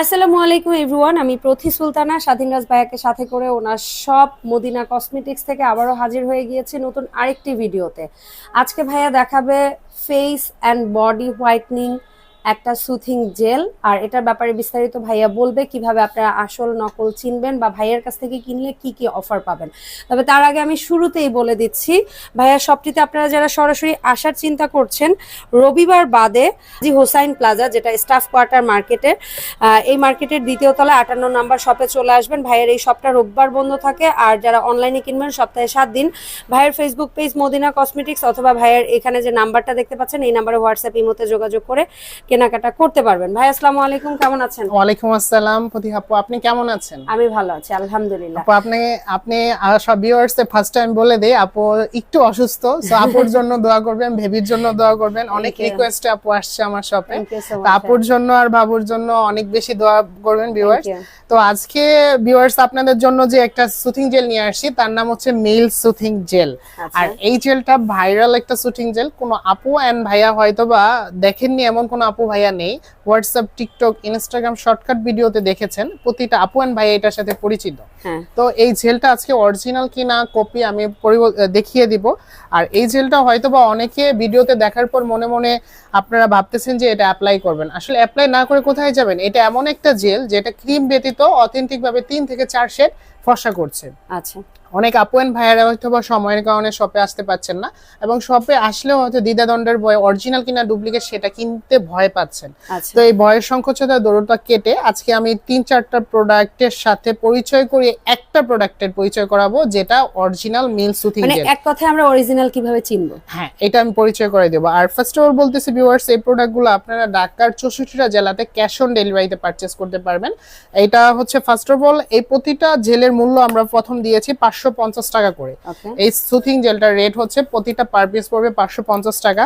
আসসালামু আলাইকুম এভরিওয়ান আমি প্রথি সুলতানা স্বাধীনরাজ ভাইয়াকে সাথে করে ওনার সব মদিনা কসমেটিক্স থেকে আবারও হাজির হয়ে গিয়েছে নতুন আরেকটি ভিডিওতে। আজকে ভাইয়া দেখাবে ফেস অ্যান্ড বডি হোয়াইটনিং একটা সুথিং জেল আর এটার ব্যাপারে বিস্তারিত ভাইয়া বলবে কীভাবে আপনারা আসল নকল চিনবেন বা ভাইয়ের কাছ থেকে কিনলে কি কি অফার পাবেন। তবে তার আগে আমি শুরুতেই বলে দিচ্ছি, ভাইয়া শপটিতে আপনারা যারা সরাসরি আসার চিন্তা করছেন, রবিবার বাদে জি হোসাইন প্লাজা, যেটা স্টাফ কোয়ার্টার মার্কেটের এই মার্কেটের দ্বিতীয় তলায় আটান্ন নাম্বার শপে চলে আসবেন। ভাইয়ের এই শপটা রোববার বন্ধ থাকে, আর যারা অনলাইনে কিনবেন সপ্তাহে সাত দিন, ভাইয়ের ফেসবুক পেজ মদিনা কসমেটিক্স অথবা ভাইয়ের এখানে যে নাম্বারটা দেখতে পাচ্ছেন, এই নাম্বারে হোয়াটসঅ্যাপ ইমোতে যোগাযোগ করে কেনাকাটা করতে পারবেন। ভাই আসসালামু আলাইকুম কেমন আছেন? ওয়ালাইকুম আসসালাম প্রতি আপু আপনি কেমন আছেন? আমি ভালো আছি আলহামদুলিল্লাহ। আপু আপনি আপনি সব ভিউয়ার্স ফার্স্ট টাইম বলে দেই আপু একটু অসুস্থ সো আপুর জন্য দোয়া করবেন বেবির জন্য দোয়া করবেন। অনেক রিকোয়েস্ট আপু আসছে আমার শপে আপুর জন্য আর বাবুর জন্য অনেক বেশি দোয়া করবেন ভিউয়ার্স তো আজকে ভিউয়ার্স আপনাদের জন্য যে একটা সুথিং জেল নিয়ে আসছি তার নাম হচ্ছে মেল সুথিং জেল। আর এই জেলটা ভাইরাল একটা সুথিং জেল কোনো আপু এন্ড ভাইয়া হয়তো বা দেখেননি এমন কোনো আপু ভাইয়া নেই। হোয়াটসঅ্যাপ টিকটক ইনস্টাগ্রাম শর্টকাট ভিডিওতে দেখেছেন। প্রতিটা আপু এন্ড ভাইয়া এটার সাথে পরিচিত। হ্যাঁ। তো এই জেলটা আজকে অরিজিনাল কি না কপি আমি দেখিয়ে দিব। আর এই জেলটা হয়তো বা অনেকে ভিডিওতে দেখার পর মনে মনে আপনারা ভাবতেছেন যে এটা অ্যাপ্লাই করবেন। আসলে অ্যাপ্লাই না করে কোথায় যাবেন? এটা এমন একটা জেল যেটা ক্রিম ব্যতীত অথেন্টিক ভাবে তিন থেকে চার শেড ফসা করছে। আচ্ছা। অনেক আপু এন্ড ভাইয়ারা হয়তো বা সময়ের কারণে শপে আসতে পারছেন না এবং শপে আসলেও হয়তো দ্বিধাদ্বন্দ্বের ভয় অরিজিনাল কিনা ডুপ্লিকেট সেটা কিনতে ভয় পাচ্ছেন। আচ্ছা। তো এই ভয়ের সংকোচতা দৌড়টা কেটে আজকে আমি তিন চারটা প্রোডাক্টের সাথে পরিচয় করিয়ে একটা প্রোডাক্টের পরিচয় করাবো যেটা অরিজিনাল মিল সুথিং মানে এক কথায় আমরা অরিজিনাল কীভাবে চিনবো? হ্যাঁ এটা আমি পরিচয় করে দেবো। আর ফার্স্ট অফ অল বলতেছি ভিউয়ার্স এই প্রোডাক্টগুলো আপনারা ঢাকার চৌষট্টিটা জেলাতে ক্যাশ অন ডেলিভারিতে পারচেস করতে পারবেন। এটা হচ্ছে ফার্স্ট অফ অল এই প্রতিটা জেলের মূল্য আমরা প্রথম দিয়েছি পাঁচশো পঞ্চাশ টাকা করে। এই সুথিং জেলটার রেট হচ্ছে প্রতিটা পার পিস পড়বে পাঁচশো পঞ্চাশ টাকা।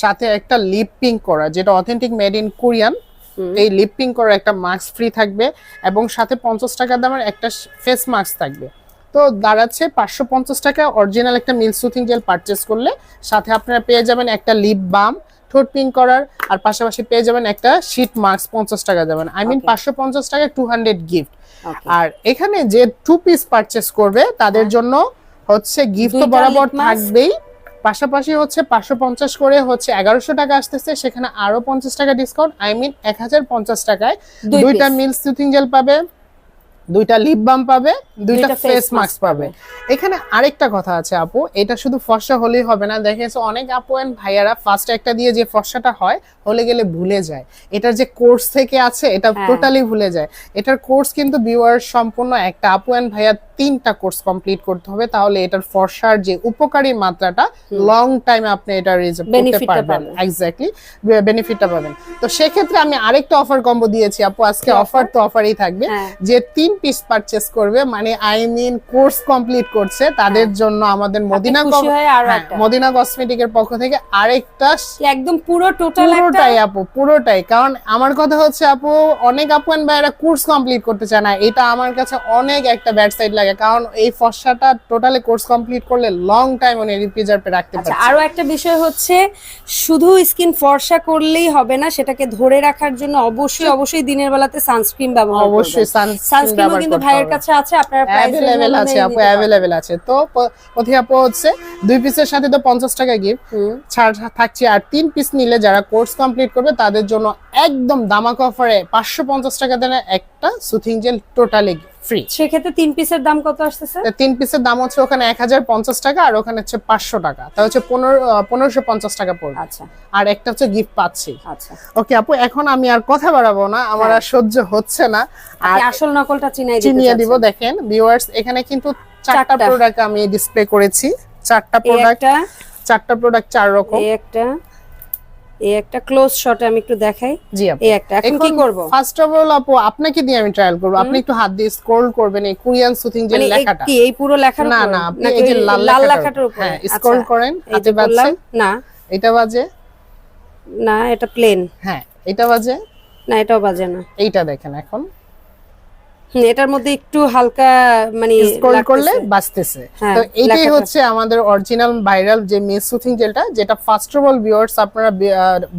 সাথে একটা লিপ পিঙ্ক করা যেটা অথেন্টিক মেড ইন কোরিয়ান এই লিপ পিঙ্ক করা একটা মাস্ক ফ্রি থাকবে এবং সাথে পঞ্চাশ টাকা দামের একটা ফেস মাস্ক থাকবে। তো দাঁড়াচ্ছে পাঁচশো পঞ্চাশ টাকা অরিজিনাল একটা মিল সুথিং জেল পারচেস করলে সাথে আপনারা পেয়ে যাবেন একটা লিপ বাম ঠোঁট পিঙ্ক করার আর পাশাপাশি পেয়ে যাবেন একটা শীট মাস্ক পঞ্চাশ টাকা যাবেন আই মিন পাঁচশো পঞ্চাশ টাকা টু হান্ড্রেড গিফট আর এখানে যে টু পিস পারচেস করবে তাদের জন্য হচ্ছে গিফট তো হ্যাঁ। বরাবর থাকবেই। পাশাপাশি হচ্ছে পাঁচশো পঞ্চাশ করে হচ্ছে এগারোশো টাকা আসতেছে সেখানে আরও পঞ্চাশ টাকা ডিসকাউন্ট আই মিন এক হাজার পঞ্চাশ টাকায় দুইটা। মিল সুথিং জেল পাবে দুইটা লিপ বাম পাবে দুইটা ফেস মাস্ক পাবে। এখানে আরেকটা কথা আছে আপু এটা শুধু ফর্সা হলেই হবে না। দেখেছ অনেক আপু এন্ড ভাইয়ারা ফার্স্ট একটা দিয়ে যে ফর্সাটা হয় হলে গেলে ভুলে যায়। এটার যে কোর্স থেকে আছে এটা হ্যাঁ। টোটালি ভুলে যায়। এটার কোর্স কিন্তু ভিউয়ার সম্পূর্ণ একটা আপু এন্ড ভাইয়া তিনটা কোর্স কমপ্লিট করতে হবে। তাহলে এটার ফর্সার যে উপকারী মাত্রাটা লং টাইম আপনি এটা রিজার্ভ করতে পারবেন। এক্স্যাক্টলি বেনিফিটটা পাবেন। তো সেক্ষেত্রে আমি আরেকটা অফার কম্বো দিয়েছি আপু। আজকে অফার তো অফারই থাকবে হ্যাঁ। যে তিন পিস পারচেজ করবে। মানে আই মিন কোর্স কমপ্লিট করছে তাদের জন্য আমাদের মদিনা হ্যাঁ। হয়ে হ্যাঁ। মদিনা কসমেটিকের পক্ষ থেকে আরেকটা একদম পুরো টোটাল পুরোটাই আপু পুরোটাই। কারণ আমার কথা হচ্ছে আপু অনেক আপু এন্ড ভাইরা কোর্স কমপ্লিট করতে চায় না। এটা আমার কাছে অনেক একটা ব্যাড সাইড লাগে। কারণ এই ফর্সাটা টোটালি কোর্স কমপ্লিট করলে লং টাইম উনি রিপ্রিজার্ভে রাখতে আচ্ছা পারছে। আরও একটা বিষয় হচ্ছে শুধু স্কিন ফর্সা করলেই হবে না সেটাকে ধরে রাখার জন্য অবশ্যই অবশ্যই দিনের বেলাতে সানস্ক্রিন ব্যবহার অবশ্যই সানস্ক্রিনও কিন্তু ভাইয়ের কাছে আছে আপনার অ্যাভেলেবেল আছে আপু অ্যাভেলেবেল আছে। তো প্রতি আপু হচ্ছে দুই পিসের সাথে তো পঞ্চাশ টাকা গিফট ছাড় থাকছে আর তিন পিস নিলে যারা কোর্স কমপ্লিট করবে তাদের জন্য একদম দামাক অফারে পাঁচশো পঞ্চাশ টাকা দেন একটা সুথিং জেল টোটালি ফ্রি সেক্ষেত্রে তিন পিসের দাম কত আসতেছে? তিন পিসের দাম হচ্ছে ওখানে এক হাজার পঞ্চাশ টাকা আর ওখানে হচ্ছে পাঁচশো টাকা। তা হচ্ছে পনেরো পনেরোশো পঞ্চাশ টাকা পড়বে। আচ্ছা। আর একটা হচ্ছে গিফট পাচ্ছি। আচ্ছা। ওকে আপু এখন আমি আর কথা বাড়াবো না আমার আর সহ্য হচ্ছে না। আর আসল নকলটা চিনাই চিনিয়ে দিব দেখেন ভিউয়ার্স এখানে কিন্তু চারটা চারটা। প্রোডাক্ট আমি ডিসপ্লে করেছি। চারটা প্রোডাক্ট চারটা প্রোডাক্ট চার রকম। একটা। এই একটা ক্লোজ শটে আমি একটু দেখাই। জি আপু। এই একটা। এখন কি করব? ফার্স্ট অফ অল আপু আপনাকে দিয়ে আমি ট্রায়াল করব। আপনি একটু হাত দিয়ে স্ক্রল করবেন এই কোরিয়ান সুথিং যে মানে লেখাটা। কি এই পুরো লেখার না না আপনি এই যে লাল লেখাটার উপর। হ্যাঁ স্ক্রল করেন হাতে বাজছে। না। এটা বাজে? না এটা প্লেন হ্যাঁ এটা বাজে? না এটাও বাজে না। এইটা দেখেন এখন। এটার মধ্যে একটু হালকা মানে স্ক্রল করলে। বাঁচতেছে। হ্যাঁ, তো লেখাটা। হচ্ছে আমাদের অরিজিনাল ভাইরাল যে মিস সুথিং জেলটা যেটা ফার্স্ট অফ অল ভিউয়ার্স আপনারা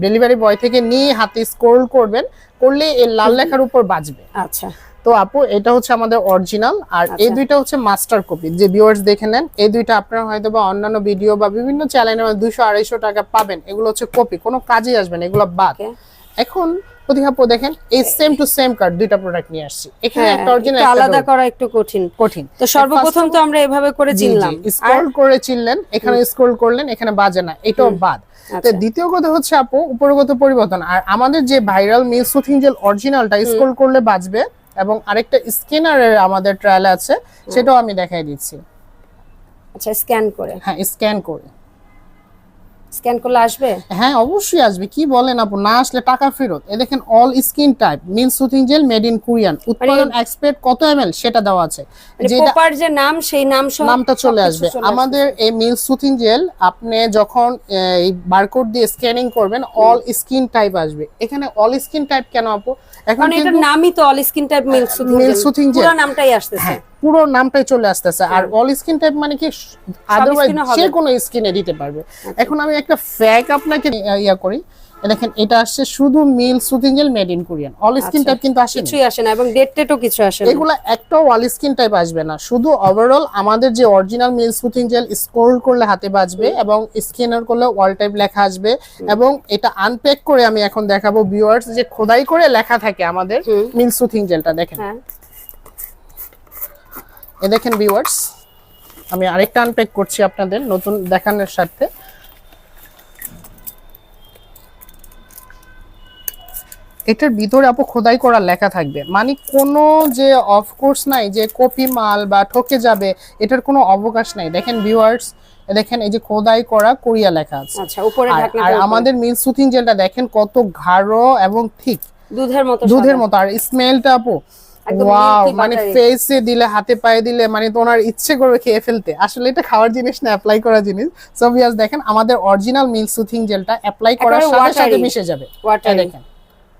ডেলিভারি বয় থেকে নিয়ে হাতে স্ক্রল করবেন করলে এই লাল লেখার উপর বাজবে। আচ্ছা। তো আপু এটা হচ্ছে আমাদের অরিজিনাল আর এই আচ্ছা। দুইটা হচ্ছে মাস্টার কপি যে ভিউয়ার্স দেখে নেন এই দুইটা আপনারা হয়তো বা অন্যান্য ভিডিও বা বিভিন্ন চ্যানেলে দুশো আড়াইশো টাকা পাবেন। এগুলো হচ্ছে কপি কোনো কাজে আসবে না এগুলো বাদ। এখন প্রতিহাপ্য দেখেন এই সেম টু সেম কার্ড দুইটা প্রোডাক্ট নিয়ে আসছি। এখানে হ্যাঁ একটা অরিজিনাল আলাদা করা একটু কঠিন। কঠিন। তো সর্বপ্রথম তো আমরা এভাবে করে চিনলাম। স্ক্রল করে চিনলেন এখানে স্ক্রল করলেন এখানে বাজে না এটাও বাদ। তো আচ্ছা। দ্বিতীয় কথা হচ্ছে আপু উপরগত পরিবর্তন। আর আমাদের যে ভাইরাল মিল সুথিং জেল অরিজিনালটা স্ক্রল করলে বাজবে এবং আরেকটা স্ক্যানারের আমাদের ট্রায়াল আছে সেটাও আমি দেখাই দিচ্ছি। আচ্ছা স্ক্যান করে। হ্যাঁ স্ক্যান করে। স্ক্যান করলে আসবে? হ্যাঁ অবশ্যই আসবে। কি বলেন আপু? না আসলে টাকা ফেরত। এ দেখেন all skin type mill soothing gel made in Korean উৎপাদন এক্সপেক্ট কত এমএল সেটা দেওয়া আছে। মানে প্রপার যে নাম সেই নাম সহ নামটা চলে আসবে। আমাদের এই মিল সুথিং জেল আপনি যখন এই বারকোড দিয়ে স্ক্যানিং করবেন অল স্কিন টাইপ আসবে। এখানে অল স্কিন টাইপ কেন আপু? এখন এটার নামই তো অল স্কিন টাইপ মিল সুথিং gel। পুরো নামটাই আসতেছে। হ্যাঁ পুরো নামটাই চলে আসতেছে। আর অল স্কিন টাইপ মানে কি আদারওয়াইজ। যে কোনো স্কিনে দিতে পারবে। এখন আমি একটা ফ্যাক আপনাকে ইয়া করি। দেখেন এটা আসছে শুধু মিল soothing gel made in Korean all skin. Type কিন্তু আসে কিছুই আসে না এবং ডেট টেটও কিছু আসে না। এগুলা একটাও অল স্কিন টাইপ আসবে না। শুধু ওভারঅল আমাদের যে original meal soothing gel scroll করলে হাতে বাজবে এবং স্ক্যানার করলে ওয়াল টাইপ লেখা আসবে এবং এটা আনপ্যাক করে আমি এখন দেখাবো ভিউয়ার্স যে খোদাই করে লেখা থাকে আমাদের। মিল সুথিং জেলটা দেখেন। হ্যাঁ। এ দেখেন ভিউয়ার্স আমি আরেকটা আনপ্যাক করছি আপনাদের নতুন দেখানোর সাথে। এটার ভিতরে আপু খোদাই করা লেখা থাকবে। মানে কোনো যে অফকোর্স নাই যে কপি মাল বা ঠকে যাবে এটার কোনো অবকাশ নাই। দেখেন ভিউয়ার্স দেখেন এই যে খোদাই করা কোরিয়া লেখা আছে। আচ্ছা উপরে আর- ঢাকনা আর আমাদের মিল সুথিং জেলটা দেখেন কত গাঢ় এবং ঠিক। দুধের মতো দুধের মতো। আর স্মেলটা আপু মানে। ফেসে দিলে হাতে পায়ে দিলে মানে তোমার ইচ্ছে করবে খেয়ে ফেলতে। আসলে এটা খাওয়ার জিনিস না অ্যাপ্লাই করা জিনিস। সো ভিউয়ার্স দেখেন আমাদের অরিজিনাল মিল সুথিং জেলটা অ্যাপ্লাই করার সাথে সাথে মিশে যাবে। এই দেখেন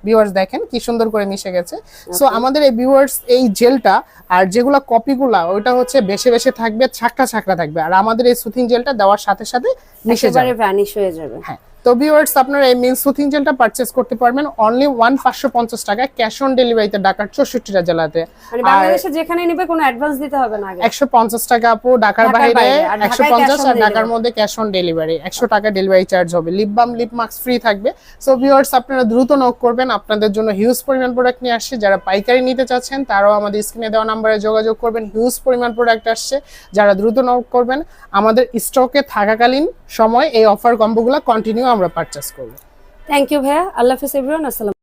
ভিউয়ার্স দেখেন কি সুন্দর করে মিশে গেছে। সো আমাদের এই ভিউয়ার্স এই জেলটা আর যেগুলা কপিগুলা ওটা হচ্ছে বেশে বেশে থাকবে ছাকটা ছাকটা থাকবে। আর আমাদের এই সুথিং জেলটা দেওয়ার সাথে সাথে মিশে যাবে। ভ্যানিশ হয়ে যাবে। হ্যাঁ। তো ভিউয়ার্স আপনারা এই মিল সুথিং জেলটা পারচেজ করতে পারবেন অনলি ওয়ান পাঁচশো পঞ্চাশ টাকা ক্যাশ অন ডেলিভারিতে ঢাকার চৌষট্টিটা জেলাতে। মানে বাংলাদেশে যেখানে নিবে কোনো অ্যাডভান্স দিতে হবে না একশো পঞ্চাশ টাকা আপু ঢাকার বাইরে বাইরে, একশো পঞ্চাশ আর ঢাকার মধ্যে ক্যাশ অন ডেলিভারি একশো টাকা ডেলিভারি চার্জ হবে। Lip balm lip mask free থাকবে। সো ভিউয়ার্স আপনারা দ্রুত নক করবেন আপনাদের জন্য হিউজ পরিমাণ প্রোডাক্ট নিয়ে আসছে। যারা পাইকারি নিতে চাচ্ছেন তারাও আমাদের স্ক্রিনে দেওয়া নাম্বারে যোগাযোগ করবেন হিউজ পরিমাণ প্রোডাক্ট আসছে। যারা দ্রুত নক করবেন আমাদের স্টকে থাকাকালীন সময় এই অফার কম্বোগুলো কন্টিনিউ আমরা পারচেস করব। থ্যাংক ইউ ভাইয়া। আল্লাহ হাফেজ এভরিওয়ান আসসালাম